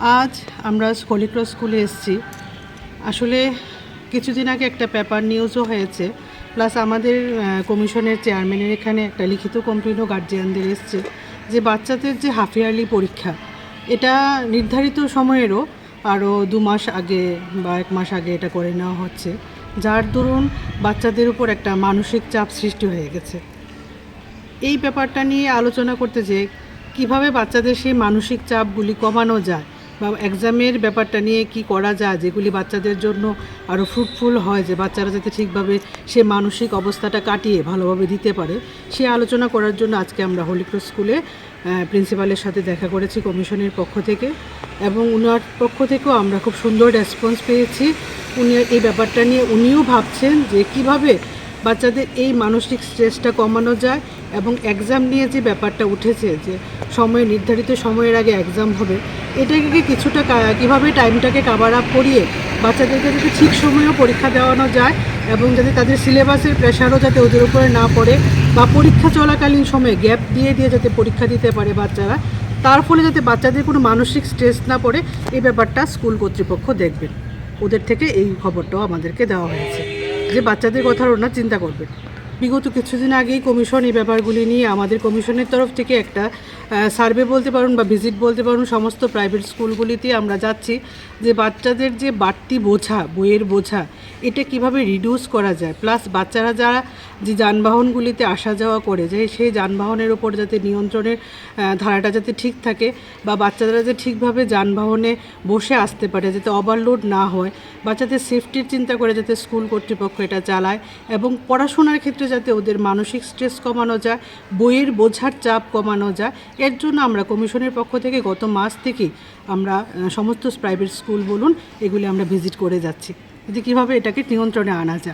আজ আমরা হলিক্রস স্কুলে এসেছি। আসলে কিছুদিন আগে একটা পেপার নিউজও হয়েছে। প্লাস আমাদের কমিশনের চেয়ারম্যানের এখানে একটা লিখিত কমপ্লেনও গার্জিয়ানদের এসছে যে বাচ্চাদের যে হাফ ইয়ারলি পরীক্ষা, এটা নির্ধারিত সময়েরও আরও দু মাস আগে বা এক মাস আগে এটা করে নেওয়া হচ্ছে। যার দরুন বাচ্চাদের উপর একটা মানসিক চাপ সৃষ্টি হয়ে গেছে। এই ব্যাপারটা নিয়ে আলোচনা করতে যে কীভাবে বাচ্চাদের সেই মানসিক চাপগুলি কমানো যায় বা এক্সামের ব্যাপারটা নিয়ে কি করা যায়, যেগুলি বাচ্চাদের জন্য আরও ফ্রুটফুল হয়, যে বাচ্চারা যাতে ঠিকভাবে সে মানসিক অবস্থাটা কাটিয়ে ভালোভাবে দিতে পারে, সে আলোচনা করার জন্য আজকে আমরা হলিক্রস স্কুলে প্রিন্সিপালের সাথে দেখা করেছি কমিশনের পক্ষ থেকে এবং উনার পক্ষ থেকেও আমরা খুব সুন্দর রেসপন্স পেয়েছি। উনি এই ব্যাপারটা নিয়ে উনিও ভাবছেন যে কীভাবে বাচ্চাদের এই মানসিক স্ট্রেসটা কমানো যায় এবং এক্সাম নিয়ে যে ব্যাপারটা উঠেছে যে সময়, নির্ধারিত সময়ের আগে এক্সাম হবে, এটাকে কিছুটা কীভাবে টাইমটাকে কাভার আপ করিয়ে বাচ্চাদেরকে যাতে ঠিক সময়েও পরীক্ষা দেওয়ানো যায় এবং যাতে তাদের সিলেবাসের প্রেশারও যাতে ওদের উপরে না পড়ে বা পরীক্ষা চলাকালীন সময়ে গ্যাপ দিয়ে দিয়ে যাতে পরীক্ষা দিতে পারে বাচ্চারা, তার ফলে যাতে বাচ্চাদের কোনো মানসিক স্ট্রেস না পড়ে, এই ব্যাপারটা স্কুল কর্তৃপক্ষ দেখবেন ওদের থেকে এই খবরটাও আমাদেরকে দেওয়া হয়েছে যে বাচ্চাদের কথা ওনার চিন্তা করবেন। বিগত কিছুদিন আগেই কমিশন এই ব্যাপারগুলি নিয়ে আমাদের কমিশনের তরফ থেকে একটা সার্ভে বলতে পারুন বা ভিজিট বলতে পারুন সমস্ত প্রাইভেট স্কুলগুলিতে আমরা যাচ্ছি যে বাচ্চাদের যে বাড়তি বোঝা, বইয়ের বোঝা, এটা কীভাবে রিডিউস করা যায়? প্লাস বাচ্চারা যারা যে যানবাহনগুলিতে আসা যাওয়া করে, যে সেই যানবাহনের ওপর যাতে নিয়ন্ত্রণের ধারাটা যাতে ঠিক থাকে বা বাচ্চারা যে ঠিকভাবে যানবাহনে বসে আসতে পারে, যাতে ওভারলোড না হয়, বাচ্চাদের সেফটির চিন্তা করে যাতে স্কুল কর্তৃপক্ষ এটা চালায় এবং পড়াশোনার ক্ষেত্রে যাতে ওদের মানসিক স্ট্রেস কমানো যায়, বইয়ের বোঝার চাপ কমানো যায়, এর জন্য আমরা কমিশনের পক্ষ থেকে গত মাস থেকে আমরা সমস্ত প্রাইভেট স্কুল বলুন, এগুলি আমরা ভিজিট করে যাচ্ছি। যদি কীভাবে এটাকে নিয়ন্ত্রণে আনা যায়।